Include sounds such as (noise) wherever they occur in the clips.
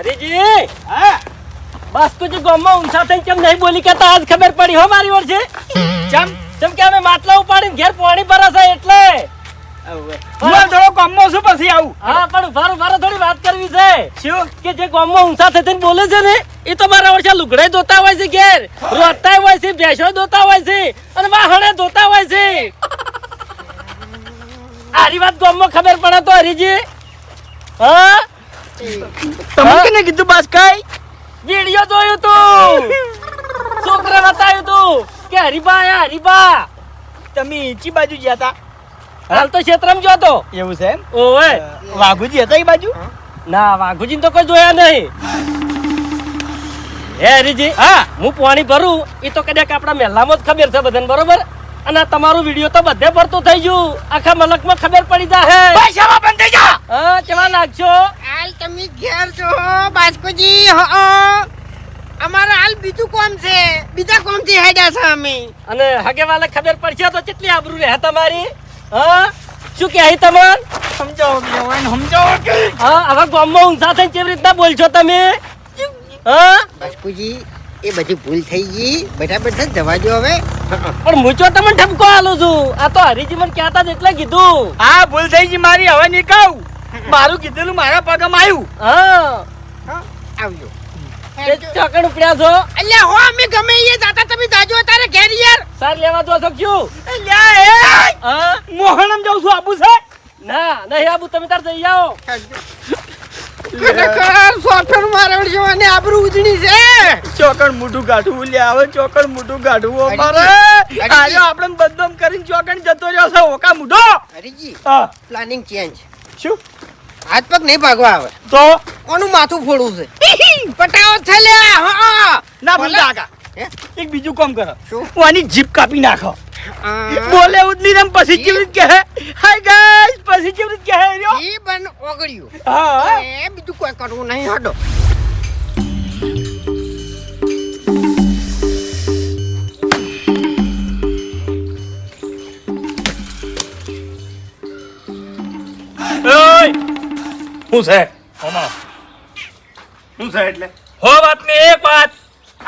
હરીજી! હા બસ તું જે ગામમાં ઊંચા થઈને કેમ નહીં બોલી કે આજ ખબર પડી હો મારી ઓર છે ચમ જેમ કે અમે માટલા ઉપાડીને ઘેર પાણી ભરાશે એટલે. હું થોડો શું છું પછી આવું. હા પણ ઉભારો ઉભારો થોડી વાત કરવી છે. શું? કે જે ગામમાં ઊંચા થઈને બોલે છે ને એ તો મારા વર્ષે લુગડે ધોતા હોય છે ઘેર રોતા હોય છે ભેંસો ધોતા હોય છે અને વાહણે ધોતા હોય છે. આરી વાત ગામમાં ખબર પડે તો હરીજી. હા? તમે કેને કીધું બાસ કઈ? વિડિયો જોયો તું. (laughs) છોકરા બતાવ્યું તું. કે હરીબા આ હરીબા તમે ઈચી બાજુ ગયા હતા? હાલ તો ક્ષેત્રમ ગયો તો. એવું છે એમ? ઓવે. વાઘુજી હતા એ બાજુ? ના વાઘુજી તો કોઈ જોયા નહીં. હે હરીજી હા હું પાણી ભરું. એ તો કદાચ આપણા મહેલામાં જ ખબર છે બધાને બરોબર? અને તમારું વીડિયો તો બધે પડતું થઈ ગયું. આખા મલકમાં ખબર પડી જાહે. બસ આવા બંધ થઈ જા. હા કેવા લાગશો? હાલ તમે ઘેર છો બાસ્કોજી હા અમારે હાલ બીજું કોમ છે. બીજા કોમથી હેડ્યા છે અમે. અને હગે વાલે ખબર પડશે તો કેટલી આબરૂ રહે તમારી? હા? શું કહે તમન? સમજાવો બેવાન સમજાવો કે? હા હવે ગામમાં ઊંઘા થઈને કેવી રીતના બોલશો તમે? હા? બાસ્કોજી એ બધી ભૂલ થઈ ગઈ. બેઠા બેઠા જવા દો હવે. પણ હું ચો તમને ઠપકો આલું છું. આ તો હરીજી મને કહેતા જ એટલે કીધું. હા ભૂલ થઈ ગઈ મારી હવે નહીં કહું. મારું કીધેલું મારા પગમાં આવ્યું. હા. હા, આવજો. ચોકડ ઉપડ્યા છો. અલ્યા હો અમે ગમે એ જાતા તમે જાજો તારે ઘેર યાર. સાર લેવા જો છો શું? લ્યા એ! હા? મોહનમ જાઉં છું આબુ સાહેબ ના નહીં આબુ તમે તાર જઈ આવો. ખરેખર સોફ્ટવેર મારે જોવાની આબરૂ ઉજળી છે. ચોકડ મોઢું કાઢવું લે આવે ચોકડ મોઢું અમારે હરીજી, હરીજી. આપણે બદનામ કરીને ચોકડ જતો રહ્યો છે ઓકા મૂઢો. હરીજી હા. પ્લાનિંગ ચેન્જ શું? હાથ પગ નહીં ભાગવા આવે. તો? ઓનું માથું ફોડવું છે? પટાવો છે લે હા. ના ભલે. આગા? એક બીજું કામ કરો. શું? હું આની જીપ કાપી નાખો. આ, બોલે ઉદની રમ પછી કેવી રીતે કહે? હાય ગાઈસ પછી કેવી રીતે કહે? રહ્યો જીભ અને ઓગળ્યું. હા. એ બીજું કોઈ કરવું નહીં હડો. ઓય! શું છે? હોમા શું છે એટલે? હો વાત ને એક વાત.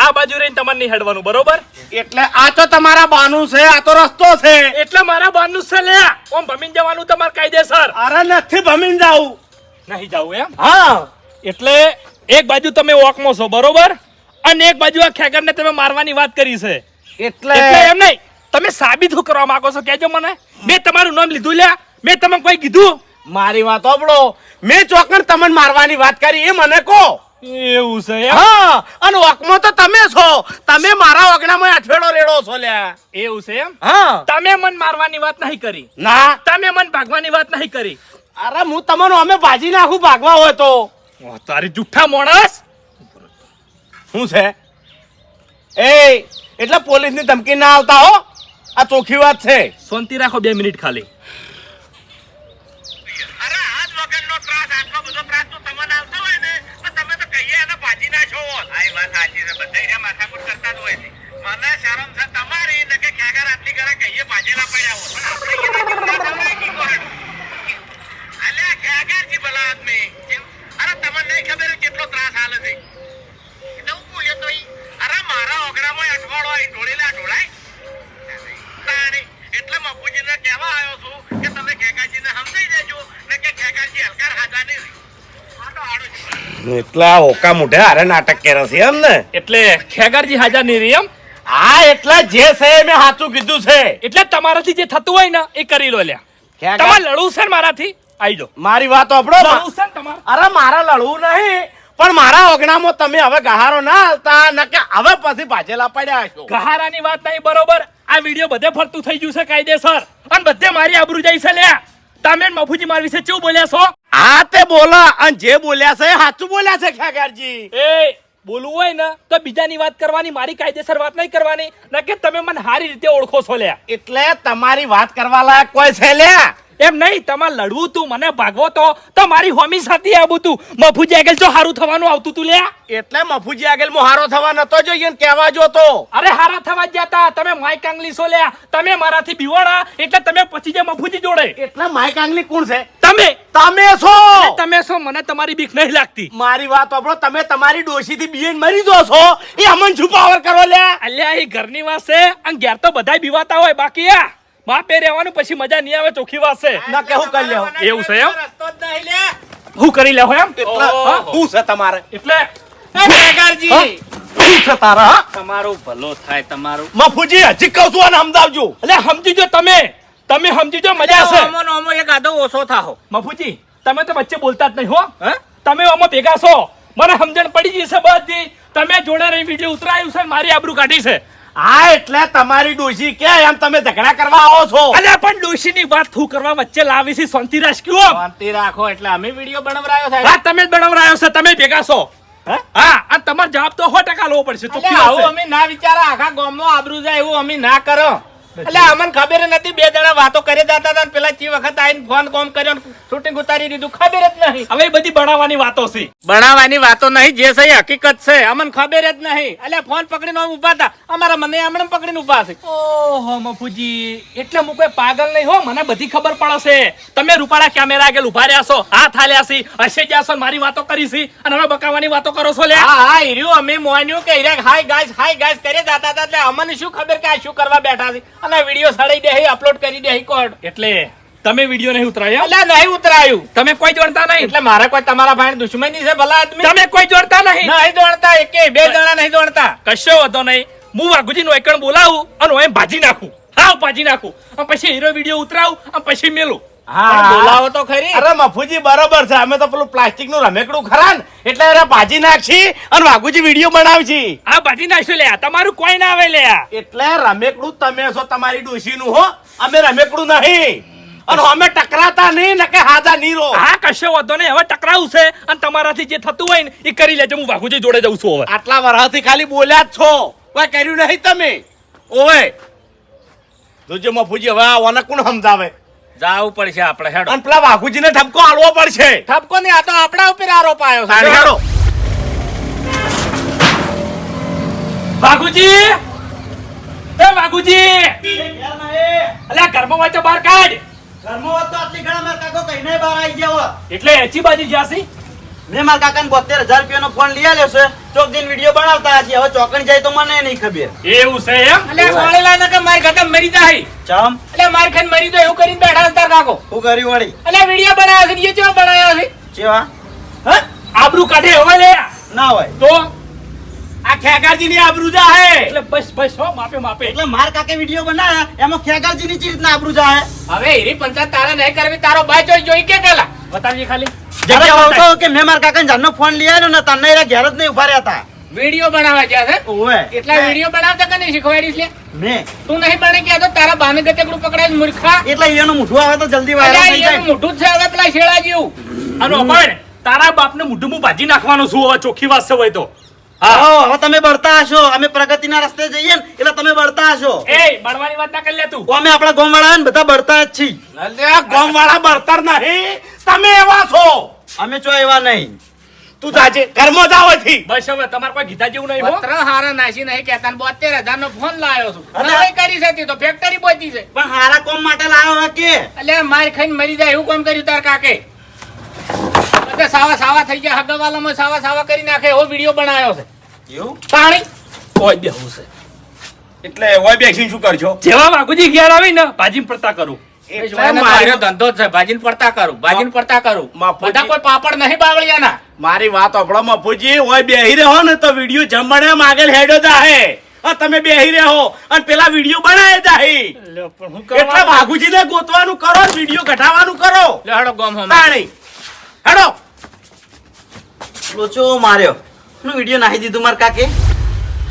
આ બાજુ રહીને તમારે નહીં હેડવાનું બરોબર? એટલે આ તો તમારા બાનું છે આ તો રસ્તો છે. એટલે મારા બાનું છે લે. ઓમ ભમીન જવાનું તમારે કાયદેસર. અરે નથી ભમીન જાવું નહીં જાવું એમ? હા. એટલે એક બાજુ તમે વોકમાં છો બરોબર? અને એક બાજુ આ ખેગરને તમે મારવાની વાત કરી છે. એટલે એમ નહીં તમે સાબિત શું કરવા માંગો છો કેજો મને. મેં તમારું નામ લીધું લ્યા. મેં તમને કોઈ કીધું? મારી વાત સાંભળો મેં ચોકર તમને મારવાની વાત કરી એ મને કહો. એવું છે હા અને વકમાં તો તમે છો. તમે મારા વગડામાં અઠવેડો રેડો છો લ્યા. એવું છે એમ? હા. તમે મન મારવાની વાત નહીં કરી. ના. તમે મન ભાગવાની વાત નહીં કરી. અરે હું તમને અમે ભાજી નાખું ભાગવા હોય તો. તારી જુઠ્ઠા માણસ. શું છે? એ એટલે પોલીસની ધમકી ના આવતા હો. આ ચોખ્ખી વાત છે. શાંતિ રાખો બે મિનિટ ખાલી અરે હાથ વગરનો ત્રાસ આટલો બધો ત્રાસ તો તમને આવતો હોય ને તો તમે તો કહીએ એને હોય હોય નહીં ખબર કેટલો ત્રાસ હાલે છે. એટલે હું બોલ્યો તો અરે મારા ઓગરામાં અઠવાડો અહીં ઢોળેલા ઢોળાય. એટલે મપુજીને કહેવા આવ્યો છું કે તમે ખેકાજીને સમજાઈ દેજો. ને કે ખેકાજી હલકાર હાજા નહીં. એટલે ઓકા મુઢે હારે નાટક કરે છે એમ ને? એટલે ખેગરજી હાજર નહીં રહી એમ? હા એટલે જે છે મેં સાચું કીધું છે. એટલે તમારાથી જે થતું હોય ને એ કરી લો લ્યા. તમારે લડવું છે મારાથી? આવી જાઓ. મારી વાત તમારે? અરે મારા લડવું નહીં પણ મારા ઓગણામાં તમે હવે ગહારો ના હાલતા ન કે હવે પછી ભાજેલા પડ્યા છો. ગહારાની વાત નહીં બરોબર. આ વીડિયો બધે ફરતું થઈ ગયું છે કાયદેસર. અને બધે મારી આબરૂ જાય છે લ્યા. તમે મફુજી મારી વિશે કેવું બોલ્યા છો? હા તે બોલા. અને જે બોલ્યા છે સાચું બોલ્યા છે ખેગારજી. એ બોલવું હોય ને તો બીજાની વાત કરવાની મારી કાયદેસર વાત નહીં કરવાની. ના કે તમે મને સારી રીતે ઓળખો છો લ્યા. એટલે તમારી વાત કરવા લાયક કોઈ છે લ્યા? એમ નહીં તમારે લડવું તું મને ભાગવો તો. મારી હોમી સાથે આવું તું. મફુજી આગળ જો સારું થવાનું આવતું તું લ્યા. એટલે મફુજી આગળ મોહારો થવા નતો જોઈએ ને કહેવા જો તો. અરે હારા થવા જ જતા. તમે માય કાંગલી સો લ્યા. તમે મારાથી બીવાડા એટલે તમે પછી જે મફુજી જોડે. એટલે માઈક આંગલી કોણ છે? તમે. તમે છો. તમે છો મને તમારી બીક નહીં લાગતી. મારી વાત સાંભળો તમે તમારી ડોશીથી બીએન મરી જો છો. એ અમન છુપાવર કરો લ્યા? અલ્યા એ ઘરની વાત છે. અને ઘેર તો બધાય બીવાતા હોય બાકી આ. માપે રહેવાનું પછી મજા નહીં આવે ચોખ્ખી વાત છે. ના કેવું કરી લેવું એવું છે એમ? રસ્તો જ નહીં લે. હું કરી લેવું એમ? હું? છે તમારે? એટલે? એ ખેગારજી શું છે તારા હા? તમારું ભલો થાય તમારું. મફુજી હજી કહું છું અને સમજાવજો. એટલે સમજી જો તમે. તમે સમજી જો મજા છે ઓમો ને એક આધો ઓછો થાહો. મફુજી તમે તો વચ્ચે બોલતા જ નહીં હો. હે? તમે ભેગા છો. મને સમજણ પડી ગઈ છે બધી. તમે જોડે રહી વીડિયો ઉતરાયું છે મારી આબરૂ કાઢી છે. હા એટલે તમારી ડોશી કે એમ તમે ઝઘડા કરવા આવો છો. અલ્યા પણ ડોશીની વાત શું કરવા વચ્ચે લાવી છે શાંતિ રાખ ક્યું શાંતિ રાખો એટલે અમે વીડિયો બનાવરાયો છે હા તમે જ બનાવરાયો છે તમે ભેગા છો. હા? આ તમારો જવાબ તો સો ટકા લેવો પડશે તો આવું અમે ના વિચારા આખા ગામનો આબરૂ જાય એવું અમે ના કરો. એટલે અમને ખબર નથી બે જણા વાતો કરી જતા હતા પેલા ચી વખત આવીને ફોન કોમ કર્યો શૂટિંગ ઉતારી દીધું. ખબર જ નહીં. હવે બધી બનાવવાની વાતો છે. બનાવવાની વાતો નહીં જે છે હકીકત છે. અમને ખબર જ નહીં. એટલે ફોન પકડીને અમે ઊભા હતા. અમારા મને હમણાં પકડીને ઊભા છે. ઓહો મફુજી એટલે હું કોઈ પાગલ નહીં હો મને બધી ખબર પડશે તમે રૂપાળા કેમેરા આગળ ઊભા રહ્યા છો. હાથ હાલ્યા છે. હશે જ્યાં છો મારી વાતો કરી છે. અને હવે બકાવાની વાતો કરો છો લે હા હા હીર્યું અમે મોન્યું કે હાય ગાઈસ હાય ગાઈસ કરી જતા હતા. એટલે અમને શું ખબર કે આ શું કરવા બેઠા છે? અને વીડિયો સડાઈ દે અપલોડ કરી દે કોડ એટલે તમે વીડિયો નહીં ઉતરાયા? એટલે નહીં ઉતરાયું. તમે કોઈ જોડતા નહીં. એટલે મારા કોઈ તમારા ભાઈ દુશ્મની છે ભલા આદમી? તમે કોઈ જોડતા નહીં. નહીં જોડતા એકે બે જણા નહીં દોડતા કશો વધો નહીં. હું વાઘુજી નું એકણ બોલાવું અને હું ભાજી નાખું. હા ભાજી નાખું. પછી હીરો વીડિયો ઉતરાવું પછી મેલું. પણ બોલાવો તો ખરી. અરે મફુજી બરોબર છે. અમે તો પેલું પ્લાસ્ટિકનું રમેકડું ખરા ને. એટલે એને ભાજી નાખશી અને વાઘુજી વીડિયો બનાવશી. આ ભાજી નાખશું લે તમારું કોઈ ના આવે લે એટલે રમેકડું તમે છો તમારી ડોશી નું હો. અમે રમેકડું નહીં. અને અમે ટકરાતા નહીં ને કે હાજા નીરો. હા કશો વાંધો નહીં. હવે ટકરાવું છે અને તમારાથી જે થતું હોય ને એ કરી લેજો. હું વાઘુજી જોડે જઉં છું હવે. આટલા વરાથી ખાલી બોલ્યા જ છો. કોઈ કર્યું નહીં તમે? ઓવે. જોજો મફુજી હવે કોણ સમજાવે. જાવું પડશે આપણે હેડો. અને પેલા વાઘુજીને ઠપકો આલવો પડશે. ઠપકો નહીં આ તો આપણા ઉપર આરોપ આવ્યો છે. હેડો. વાઘુજી! એ વાઘુજી! અલ્યા ઘરમાં હોય તો બહાર કાઢ. ઘરમાં હોત તો આટલી ઘણા મારા કાકો કહીને બહાર આવી ગયા. એટલે એચી બાજી જ્યાં છે. મેં મારા કાકાને બોતેર હજાર રૂપિયાનો ફોન લઈ લેશે છે. ચોક દિન વીડિયો બનાવતા હશે. હવે ચોકણ જાય તો મને નહીં ખબર. એવું છે એમ? એટલે વાળેલા ને કે મારી ઘટે મરી જાય. ચમ? એટલે માર ખાઈને મરી જાય એવું કરીને બેઠા છે કાકો. હું કર્યું વળી? એટલે વીડિયો બનાવ્યો છે એ કેવો બનાવ્યો છે? ચેવા હ? આબરૂ કાઢે હવે લે. ના હોય. તો? આ ખેગારજીની આબરૂ જાહે. એટલે બસ બસ હો માપે માપે. એટલે માર કાકે વીડિયો બનાવ્યા એમાં ખેગારજીની ચીજ રીતના આબરૂ જાય હવે હીરી પંચાયત તારા નહીં કરવી તારો બાય જોઈ જોઈ કે પેલા. બતાવીએ ખાલી. જગ્યા કહું કે મેં મારા કાકાને જાનનો ફોન લઈ આવ્યો ને તને એરા ઘેર જ નહીં ઊભા રહ્યા હતા વિડિયો બનાવવા ગયા છે? ઓવે. એટલા વિડિયો બનાવતા કે નહીં શીખવાડીશ લે? મે. તું નહીં બને કે તો તારા બાને ગતેકડું પકડાય મૂર્ખા. એટલે એનું મોઢું આવે તો જલ્દી વાયરલ થઈ જાય. મોઢું છે હવે પેલા શેળા જેવું અને પણ તારા બાપને મુઢું મું ભાજી નાખવાનું શું હવે ચોખ્ખી વાત છે હોય તો. હા. હવે તમે બળતા હશો. અમે પ્રગતિના રસ્તે જઈએ ને એટલે તમે બળતા હશો. એ બળવાની વાત ના કરી લે તું. અમે આપણા ગામવાળા ને બધા બળતા જ છીએ. અલ્યા ગોમવાળા બળતર નહીં. તમે એવા છો. અમે ચો એવા નહીં. તું જાજે ઘરમાં જાવથી બસ હવે તમારે કોઈ ગીતા જેવું નહીં હો. પત્ર હારા નાસી નહીં કેતા બોતેર હજાર નો ફોન લાવ્યો છું. નવાઈ કરી છે તો ફેક્ટરી પહોંચી છે પણ હારા કોમ માટે લાવ્યો હે કે? એટલે માર ખાઈને મરી જાય એવું કોમ કર્યું તાર કાકે? બધા સાવા સાવા થઈ ગયા હગાવાલામાં સાવા સાવા કરી નાખે એવો વીડિયો બનાવ્યો છે. એવું? પાણી? કોઈ બેહું છે. એટલે હોય બેસીને શું કરજો? જેવા વાઘુજી ઘેર આવી ને ભાજી પડતા કરું. મારો ધંધો છે. ભાજીને પડતા કરું ભાજીને પડતા કરું. બધા કોઈ પાપડ નહીં બાવળિયાના. મારી વાત અપડો મફુજી હોય બેહી રહ્યો ને તો વીડિયો જમણે આમ હેડો જાહે. તમે બેહી રહ્યો અને પેલા વીડિયો બનાવે જાહી. એટલે વાઘુજીને ગોતવાનું કરો વીડિયો ઘટાવાનું કરો. લે ગોમ હોમાં. હેડો. લોચો માર્યો. નું વીડિયો નાહી દીધું મારે કાકે?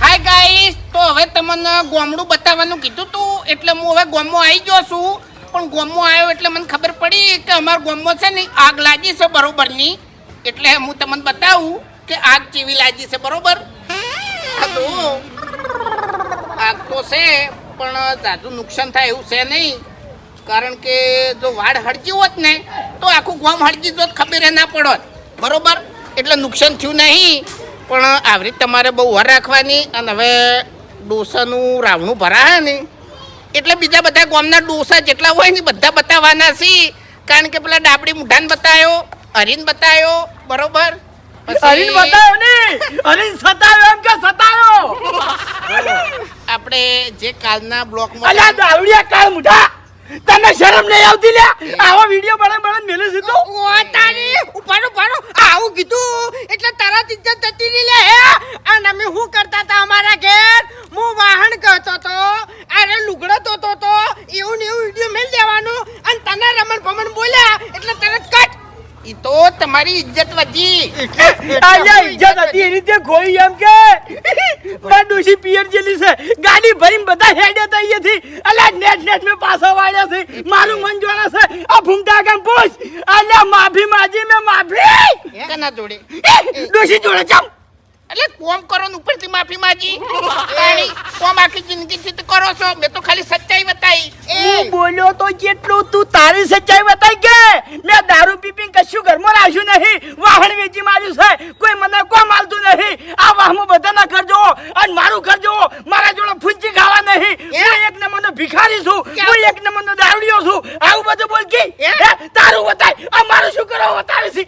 હાય ગાઈસ તો હવે તમને ગોમડું બતાવવાનું કીધું તું એટલે હું હવે ગોમો આવી ગયો છું. પણ ગોમમાં આવ્યો એટલે મને ખબર પડી કે અમારો ગોમમાં છે ને, આગ લાગી છે બરોબરની. એટલે હું તમને બતાવું કે આગ કેવી લાગી છે, બરોબર? આગ તો છે, પણ જાજુ નુકસાન થાય એવું છે નહીં. કારણ કે જો વાડ હળજી હોત ને, તો આખું ગોમ હળજી જોત, ખબર ના પડોત. બરોબર? એટલે નુકસાન થયું નહીં. પણ આવી તમારે બહુ વાર રાખવાની, અને હવે ડોસાનું રાવણું ભરાય ને એટલે બીજા બધા ગામના ડોસા જેટલા હોય ને બધા બતાવવાના છે કારણ કે પેલા ડાબડી મુઢાન બતાયો હરીન બતાયો બરોબર? હરીન બતાવ્યો ને હરીન સતાવ્યો એમ કે સતાવ્યો આપણે જે કાલના બ્લોકમાં અલ્યા દાવડિયા કાળ મુઢા. તને શરમ નહીં આવતી લે આવો વિડિયો બને બને મેલે છે ઓ તારી ઉપાડો ઉપાડો આવું કીધું એટલે તરત ઇજ્જત જતી રહી લે હે અને અમે શું કરતા હતા અમારા ઘેર હું વાહન કરતો તો અરે લુગડો ધોતો તો એવું ને એવું વીડિયો મેલ દેવાનું અને તને રમણ ભમણ બોલ્યા એટલે તરત કટ ઈ તો તમારી ઇજ્જત વધી અલ્યા એની ખોઈ એમ કે? માર ડોશી પિયર જેલી છે. ગાડી ભરીને બધા હેડે તો અહીંયાથી. અલા નેટ નેટ મે પાછો વાળ્યો છે. મારું મન જોડે છે. આ ભૂમતા કામ પૂછ. અલા માફી માજી મે માફી. કના જોડે? ડોશી જોડે ચમ. એટલે કોમ કરો ને ઉપરથી માફી માજી (laughs) કોમ આખી જિંદગી થી કરો છો. મેં તો ખાલી બતાવી હું બોલ્યો તો કેટલું તું તારી સચ્ચાઈ બતાઈ કે મેં દારૂ પી પી કશું ઘરમાં રાખ્યું નહીં. વાહણ વેચી માર્યું છે. કોઈ મને કોમ આલતું નહીં. આ વાહમો બધાના ઘર જોવો અને મારું ઘર જોવો મારા જોડે ફૂંચી ખાવા નહીં. હું એક નંબરનો ભિખારી છું. હું એક નંબરનો દારૂડિયો છું. આવું બધું બોલ કે. હે? તારું બતાય. આ મારું શું કરો બતાવે છે?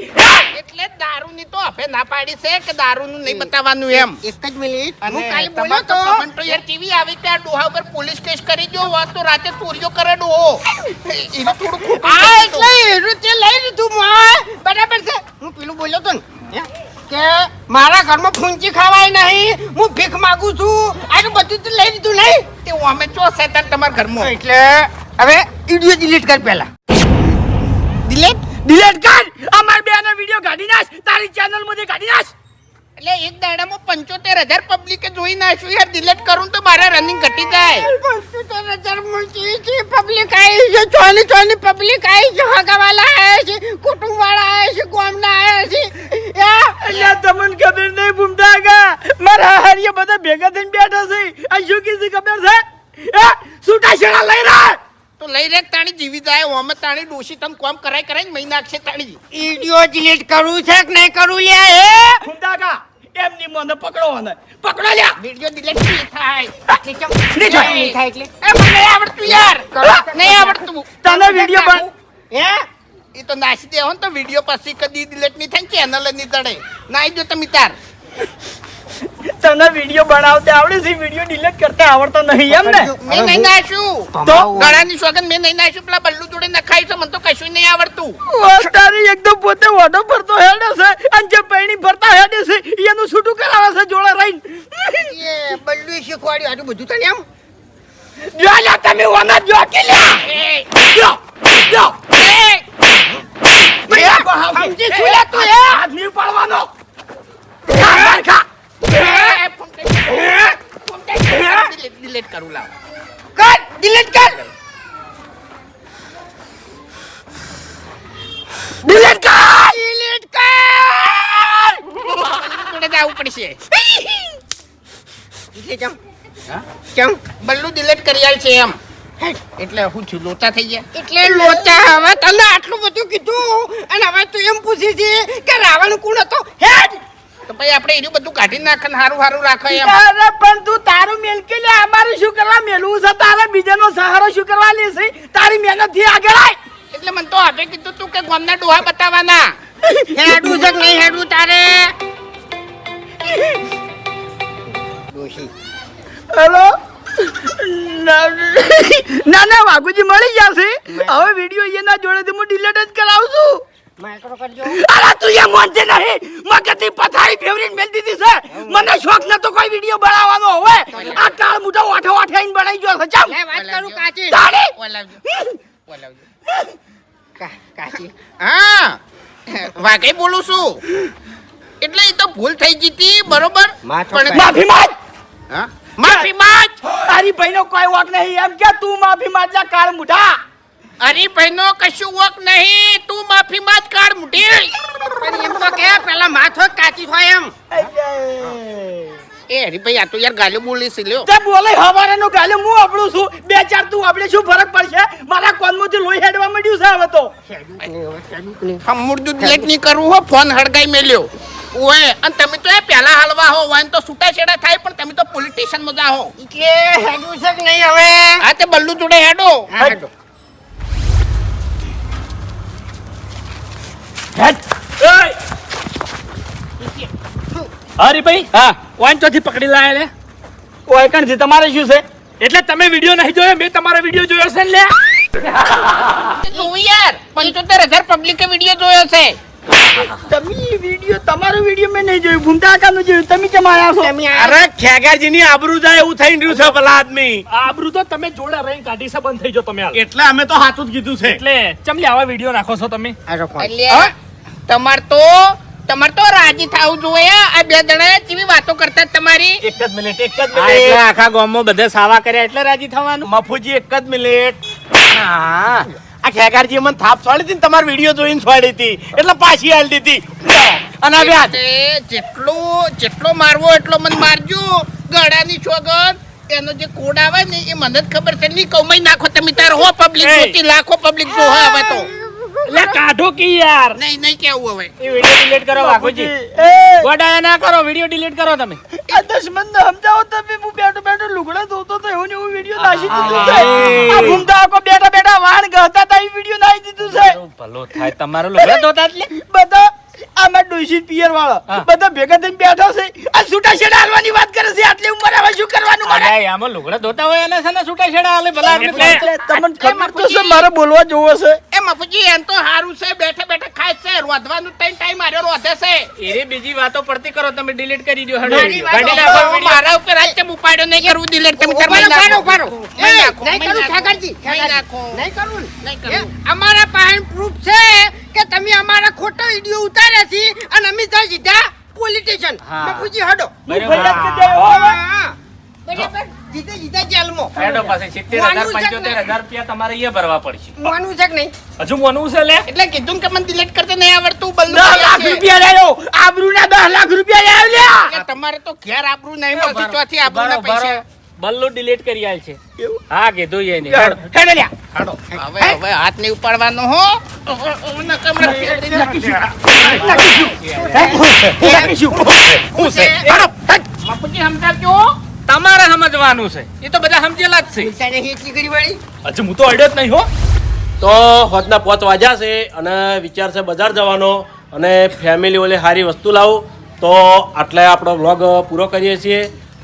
એટલે દારૂની તો હવે ના પાડી છે કે દારૂનું નહીં બતાવવાનું એમ? એક જ મિનિટ. હું કાલે બોલ્યો તો તો તો યાર ટીવી આવી ત્યાં ડોહા ઉપર પોલીસ કેસ કરી દો વાત તો રાતે ચોરીઓ કરે ડોહો એને થોડું ખોટું આ એટલે એનું તે લઈ લીધું માં બરાબર છે. હું પેલું બોલ્યો તો ને કે મારા ઘરમાં ફૂંચી ખાવાય નહીં. હું ભીખ માંગુ છું. આનું બધું તો લઈ લીધું નહીં. તે અમે ચો શેતાન તમારા ઘરમાં? એટલે હવે વીડિયો ડિલીટ કર પહેલા. ડિલીટ ડિલીટ કર. અમાર બેનો વિડિયો કાઢી નાખ. તારી ચેનલમાંથી કાઢી નાખ. એટલે એક દાડામાં પંચોતેર હજાર પબ્લિકે જોઈ નાખ્યું યાર ડિલેટ કરું તો મારા રનિંગ ઘટી જાય. પંચોતેર હજાર મળતી છે પબ્લિક આવી છે ચોની ચોની પબ્લિક આવી છે હગાવાલા આવ્યા છે કુટુંબ વાળા આવ્યા છે ગામના આવ્યા છે. યા અલ્યા તમને ખબર નહીં ભૂમતા ગા મારા હારીએ બધા ભેગા થઈને બેઠા છે. આ શું કીધું ખબર છે? સુટા શેડા છેડા લઈ રહ્યા. તો લઈ રે તાણી જીવી જાય ઓમે તાણી ડોશી તમ કોમ કરાય કરાય મહી નાખશે તાણી ઈડિયો ડિલીટ કરું છે કે નહીં કરું લ્યા એ ભૂમતા એમની મને પકડો અને પકડો લ્યા. વિડિયો દિલેટ નહીં થાય. નહીં થાય. નહીં થાય એટલે. એ મને આવડતું યાર. નહીં આવડતું. તને વીડિયો બન હે? એ તો નાસી દેવો ને તો વીડિયો પછી કદી દિલેટ નહીં થાય ચેનલ જ નહીં તડે નાઈ જો તમે તાર. તને વીડિયો બનાવતા આવડે છે વીડિયો ડિલીટ કરતા આવડતો નહીં એમ ને? મેં નહીં નાશું તો? ગળાની સોગંદ મેં નહીં નાશું પેલા બલ્લુ જોડે નખાય છે મને તો કશું નહીં આવડતું. તારી એકદમ પોતે ઓડો ભરતો હેડે છે અને જે પૈણી ભરતા હેડે છે એનું છૂટું કરાવે છે જોડે રહીને. એ બલ્લુ શીખવાડ્યું આટલું બધું તને એમ? જો લ્યા તમે ઓના જો કે લ્યા જો જો. એ, સમજી છું તું એ હાથ નહીં પાડવાનો ખા માર ખા એ, ફૂમતે, ફૂમતે, delete, delete કરું લાવ કર ડિલીટ કર ડિલીટ કર ડિલીટ કર જોડે જવું પડશે એટલે કેમ કેમ બલ્લુ કરી છે એમ એટલે હું છું લોચા થઈ ગયા. એટલે લોચા હવે તને આટલું બધું કીધું. અને હવે તું એમ પૂછી છે કે રાવણ કોણ હતો? હેડ! તો પછી આપણે એનું બધું કાઢી નાખે ને હારું હારું રાખે એમ. અરે પણ તું તારું મેલ કે લે અમારે શું કરવા? મેલવું છે તારે બીજાનો સહારો શું કરવા લે છે? તારી મહેનતથી આગળ આય. એટલે મને તો આપે કીધું તું કે ગામના ડોહા બતાવવાના. હેડું છે નહીં હેડું તારે? ડોશી હેલો? ના ના વાઘુજી મળી જશે હવે વીડિયો એના જોડેથી હું ડિલીટ જ કરાવું છું. માઇક્રો કરજો. અરે તું એ મોનતે નહીં. મગજની પથારી ફેવરીને મેલ દીધી છે. મને શોખ નતો કોઈ વીડિયો બનાવવાનો હવે. આ કાળ મોટો વાઠો વાઠાઈને બનાવી ગયો છે ચમ. લે વાત કરું કાચી. તારી ઓલાવજો. ઓલાવજો. કા- કાચી. હા. વાકઈ બોલું છું. એટલે એ તો ભૂલ થઈ ગઈ હતી બરોબર? પણ માફી માંગ. હા? માફી માંગ. તારી ભાઈનો કોઈ વાક નહીં. એમ કે તું માફી માંગજા કાળ મુઢા અરે ભાઈનો કશું વક નહીં તું માફી માંગ કાઢ મુઢી પણ એમ તો કે પેલા માથો કાચી હોય એમ. એ હરીભાઈ આ તો યાર ગાલી બોલી છે લ્યો. તે બોલે હવારેનો ગાલે હું આપણું છું. બે ચાર તું આપણે શું ફરક પડશે? મારા કોનમાંથી લોહી હેડવા માંડ્યું છે હવે તો. હમુરદું લેટ નહીં કરવું હો ફોન હડગાઈ મેલ્યો. ઓય અને તમે તો એ પહેલા હલવા હો વાન તો છૂટાછેડા થાય પણ તમે તો પોલિટિશિયન મજા હો. એટલે હેડું છે કે નહીં હવે? આ તે બલ્લુ જોડે હેડો. હેડો. હરીભાઈ હા. વાન ચોથી પકડી લાયા લે? તમારે શું છે? એટલે તમે વીડિયો નહીં જોયો, મેં તમારો વીડિયો જોયો છે ને લે. તું યાર, પંચોતેર હજાર પબ્લિકે વીડિયો જોયો છે. તમે વિડિયો તમારો વિડિયો મેં નહીં જોયું ભૂમતા કાકાનો જોયું. તમે કેમ આયા છો? અરે ખેગારજીની આબરૂ જાય એવું થઈ રહ્યું છે ભલા આદમી. આબરૂ તો તમે જોડે રહી કાઢી છે બંધ થઈ જો તમે એટલે અમે તો સાચું જ કીધું છે. એટલે ચમલી આવા વિડિયો નાખો છો તમે? એટલે તમાર તો તમાર તો રાજી થાવું જોઈએ. આ બે જણા જેવી વાતો કરતા તમારી? એક જ મિનિટ એક જ મિનિટ. આખા ગામમાં બધે સાવા કર્યા એટલે રાજી થવાનું. મફુજી એક જ મિનિટ. હા. આ ખેગારજી મને થાપ છોડી હતી ને તમારો વીડિયો જોઈને છોડી હતી એટલે પાછી આલી દીધી. અને હવે આ તે જેટલો મારવો એટલો મને મારજો. ગળાની છોગન એનો જે કોડ આવે ને એ મને જ ખબર છે. નહીં કમાઈ નાખો તમે તાર હો પબ્લિક જોતી લાખો પબ્લિક જો હવે તો. લે કાઢો કે યાર નહીં નહીં કેવું હવે? એ વિડિયો ડિલીટ કરો વાઘુજી એ. ગોડાયા ના કરો વિડિયો ડિલીટ કરો તમે. આ દશમન ને સમજાવો તમે હું બેઠો બેઠો લુગડા ધોતો તો એવું ને એવું વીડિયો નાખી દીધું છે. આ. ભૂમતા આખો બેઠા બેઠા વાણ ગહતા તા એ વીડિયો નાખી દીધું છે. ભલો થાય તમારો લુગડા ધોતા એટલે બધા આમાં ડોશી પિયર વાળો. બધા ભેગા થઈને બેઠા છે. આ છૂટા છેડા હાલવાની વાત કરે છે. આટલી ઉંમર હવે શું કરવાનું મારે? અરે આમાં લુગડા ધોતા હોય એને છે ને છૂટા છેડા હાલે ભલા એટલે- તમને ખબર તો છે મારે બોલવા જોવો છે. એ મફુજી એમ તો સારું છે. બેઠે બેઠે ખાય છે. રોધવાનું ટાઈમ ટાઈમ આર્યો રોધે છે. એ બીજી વાતો પડતી કરો તમે ડિલીટ કરી દો હેડો મારી ઉપર આજ તેમ ઉપાડ્યો નહીં કરવું ડિલીટ તમે કરવા નાખો. મહી નાખો. નહીં કરવું નહીં ને કરવું. અમારા પાસે પ્રૂફ છે. કે તમે અમારા ખોટો વીડિયો ઉતાર્યા છે અને અમે ત્યાં સીધા પોલીસ સ્ટેશન. બાપુજી હડો. બરાબર. જીતે જીતે જેલમાં. હેડો પાસે રૂપિયા તમારે ભરવા પડશે. માનવું છે કે નહીં? હજુ મોનવું છે લે. એટલે કીધું કે મને દિલેટ કરતા નહીં આવડતું બંધ લાખ રૂપિયા લાયો આબરૂના દસ લાખ રૂપિયા લાવ્યો લ્યા. તમારે તો ઘેર આબરૂ નહીં પછી ચોથી આબરૂના. પૈસા. બલ્લુ ડિલીટ કરી આલ છે? હા કીધું એને. હેડો, લ્યા. હાડો. હવે હવે હાથ નહીં ઉપાડવાનો હો. નકમરા ફેરવી નાખીશું. નાખીશું. હું છે? બાપુજી સમજાવજો. તમારે સમજવાનું છે. એ તો બધા સમજેલા જ છે. પૈસાને હેટલી કરી વાળી? અચ્છા હું તો અડ્યો જ નહીં હો. તો હોતના પોત વાજા છે અને વિચાર છે બજાર જવાનો અને ફેમિલી ઓલે સારી વસ્તુ લાવું. તો આટલે આપણો વ્લોગ પૂરો કરીએ છીએ.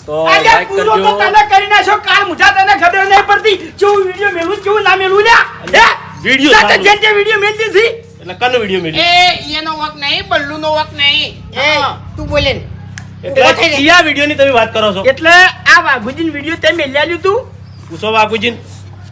તો લાઈક કરજો તો તને કરી નાખ્યો કાલ મુજા તને ખબર નહીં પડતી. કેવું વિડિયો મેલું કેવું ના મેલું લ્યા. હે? વિડિયો સાથે જે જે વિડિયો મેલતી હતી. એટલે કનો વિડિયો મેળવી એ એનો વક નહીં બલ્લુનો વક નહીં. એ તું બોલે એટલે કિયા વિડિયો ની તમે વાત કરો છો? એટલે આ વાઘુજીન વીડિયો તે મેલ્યાલ્યું તું? પૂછો વાઘુજીન.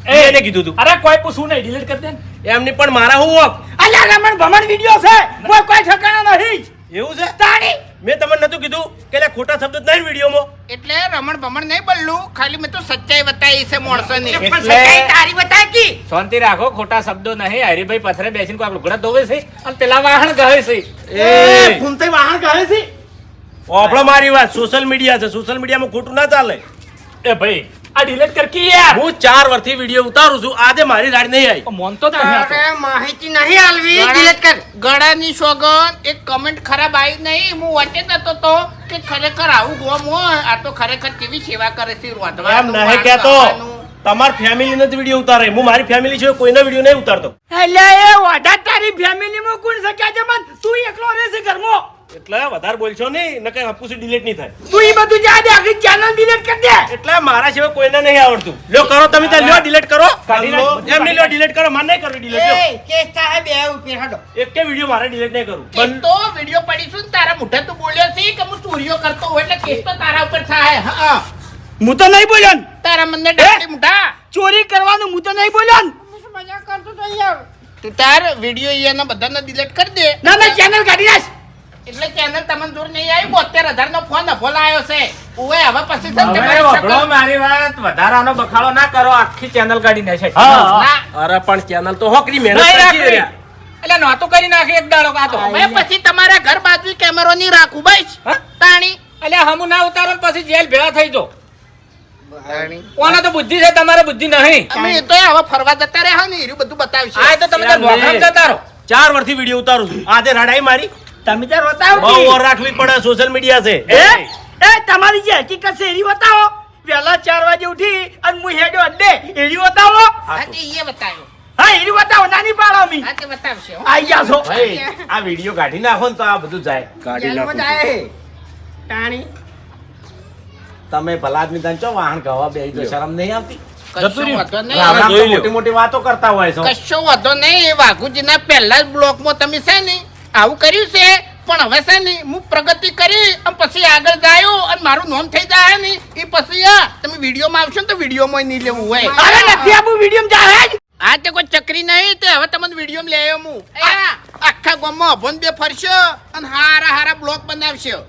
એ. એને કીધું તું. અરે કોઈ પૂછવું નહીં ડિલીટ કરી દે એમની પણ મારા હું વક. અલ્યા રમણ ભમણ વીડિયો છે. કોઈ કોઈ ઠકાણા નહીં એવું છે? તાણી મેં તમને નતું કીધું કે લે ખોટા શબ્દ નહીં વિડીયોમાં. એટલે રમણ ભમણ નહીં બલ્લુ ખાલી મેં તો સચ્ચાઈ બતાવી છે માણસોની. પણ સચ્ચાઈ તારી બતાવી શાંતિ રાખો ખોટા શબ્દો નહીં. હરીભાઈ પથરે બેસીને કોઈ લુગડા ધોવે છે? અને પેલા વાહણ કહે છે? એ ભૂમતે વાહન કહે છે? ઓફળો મારી વાત સોશિયલ મીડિયા છે. સોશિયલ મીડિયામાં ખોટું ના ચાલે. એ ભાઈ આ ડિલીટ કર કે યાર. હું ચાર વર્ષથી વિડિયો ઉતારું છું. આજે મારી રાડ નહીં આવી. નહીં તો. અરે માહિતી નહીં આલવી. ગળા- કર. ગળાની સોગન એક કમેન્ટ ખરાબ આવી નહીં. હું વાંચે જતો તો કે ખરેખર આવું ગોમ હોય. આ તો ખરેખર કેવી સેવા કરે છે એમ રોધવાનું, નહીં કહેતો. તમાર ફેમિલી નથી વીડિયો ઉતારે. હું મારી ફેમિલી છે કોઈનો વીડિયો નહીં ઉતારતો. એટલે એ વાડા તારી ફેમિલીમાં કોણ શક્યા છે મન? તું એકલો રહેશે ઘરમાં. એટલે વધારે બોલશો નહીં નકર હપુસી ડિલીટ નહીં થાય. તું એ બધું જા દે આખી ચેનલ ડિલીટ કરી દે. એટલે મારા સિવાય કોઈને નહીં આવડતું. લ્યો કરો તમે ત્યાં લ્યો ડિલીટ કરો. એમ નહીં લ્યો ડિલીટ કરો મારે નહીં કરવી ડિલીટ એ કેસ થાય બે ઉપર હડો એક કે વીડિયો મારે ડિલીટ નહીં કરું. પણ તો વીડિયો પડીશું ને તારા મુઠે તું બોલ્યો છે કે હું ચોરીઓ કરતો હોય એટલે કેસ તો તારા ઉપર થાય. હા હું. તો નહીં બોલ્યો તારા મને ડાકડી મુઠા ચોરી કરવાનું હું તો નહીં બોલ્યો મજા કરતો તો યાર તું તાર વીડિયો એના બધાને ડિલીટ કરી દે. ના ના ચેનલ કાઢી નાખ. એટલે ચેનલ તમને દૂર નહીં આવી બોતેર હજાર નો ફોન અફોલ લાયો છે. ઓએ હવે પછી શકલ- મારી વાત વધારાનો બખાડો ના કરો આખી ચેનલ કાઢી નાખે. અરે પણ ચેનલ તો હોકરી મહેનત. એટલે નહોતું કરી નાખે એક દાડો કાતો હવે પછી તમારા ઘર બાજુ કેમેરો ની રાખું ભાઈ તાણી. એટલે હમુ ના ઉતારો પછી જેલ ભેળા થઈ જો ઓના તો બુદ્ધિ છે તમારે બુદ્ધિ નહીં. અમે એ તો હવે ફરવા જતા રહ્યા ને એર્યું બધું બતાવશે આ તો તમે જતા રહો. ચાર વર્ષથી વીડિયો ઉતારું છું. આજે રડાઈ મારી. તમે તો બતાવો બહુ ઓર રાખવી પડે સોશિયલ મીડિયા છે. એ એ તમારી જે હકીકત છે એની બતાવો. વહેલા ચાર વાગે ઉઠી અને હું હેડ્યો અડે એની બતાવો. હાજી એ બતાવો હા એની બતાવો નાની પાડો મી હા તે બતાવશે આઈ ગયા છો. આ વિડિયો કાઢી નાખો ને તો આ બધું જાય. જેલમાં જાય ટાણી. તમે ભલા આદમી તને ચો વાહન કહેવા બે તો શરમ નહીં આવતી? નહીં. તો. મોટી મોટી વાતો કરતા હોય છો. કશો વાંધો નહીં. એ વાઘુજીના પહેલા જ બ્લોકમાં તમે છે ને આવું કર્યું છે પણ હવે છે ને હું પ્રગતિ કરી અને પછી આગળ જાયો અને મારું નોંધ થઈ જાય ને એ પછી આ તમે વિડીયોમાં આવશો ને તો વિડીયોમાં નહીં લેવું હોય. અરે નથી આપું વીડિયો જાહે આ તે કોઈ ચકરી નહીં તે હવે તમને વીડિયો લઈ આવ્યો હું. આખા ગામમાં અભન બે ફરશો અને હારા હારા બ્લોક બનાવશો.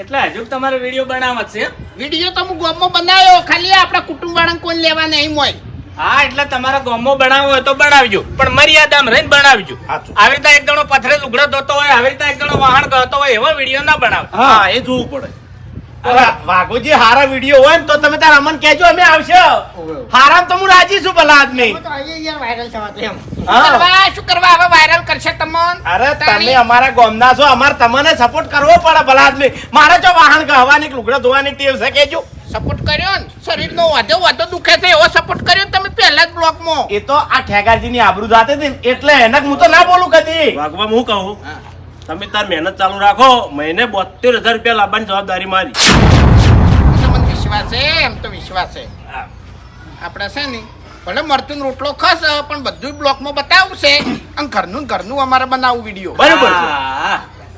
એટલે હજુ તમારો વીડિયો બનાવવા છે. વીડિયો તો હું ગામમાં બનાવ્યો ખાલી આપણા કુટુંબ વાળા કોઈ લેવા નહીં હોય. હા એટલે તમારા ગોમો બનાવવો હોય તો બનાવજો. પણ મર્યાદામાં રહીને બનાવજો. આવી રીતે એક જણો પથરે ઉઘડો ધોતો હોય આવી રીતે એક જણો વાહન ગતો હોય એવો વીડિયો ના બનાવ. હા. એ જોવું પડે. વાઘોજી હારા વીડિયો હોય ને તો તમે તાર અમન કહેજો અમે આવશે. હારામ તો હું રાજી છું ભલા આદમી. વાયરલ થવા તો એમ. શું હા કરવા શું કરવા? હવે વાયરલ કરશે તમન. અરે તમે અમારા ગામના છો અમારે તમને સપોર્ટ કરવો પડે ભલા આદમી. મારે જો વાહન ગહવાની કે લુગડા ધોવાની ટેવ છે કેજો સપોર્ટ કર્યો ને? શરીરનો વાધો વાધો દુખે છે એવો સપોર્ટ કર્યો તમે પહેલા જ બ્લોકમાં? એ તો આ ઠેકારજીની આબરૂ જાતે હતી ને એટલે એને હું તો ના બોલું કદી. વાગવા હું કહું? તમે તાર મહેનત ચાલુ રાખો મહિને બોતેર હજાર રૂપિયા લાવવાની જવાબદારી મારી. મને વિશ્વાસ છે એમ તો વિશ્વાસ છે. આપણે છે ને ભલે મરતું રોટલો ખસ પણ બધું બ્લોકમાં બતાવશે. છે અને ઘરનું ને ઘરનું અમારે બનાવવું વીડિયો બરોબર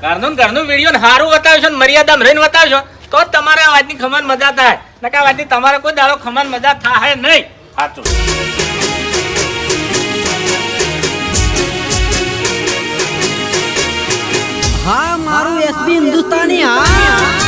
ઘરનું ઘરનું વીડિયો ને સારું બતાવશો ને મર્યાદામાં રહીને બતાવશો તો તમારે આ વાતની ખમાન મજા થાય. નકા આ વાતની તમારે કોઈ દાડો ખમાન મજા થાય નહીં. સાચું. હા મારું એસબી હિન્દુસ્તાની હા.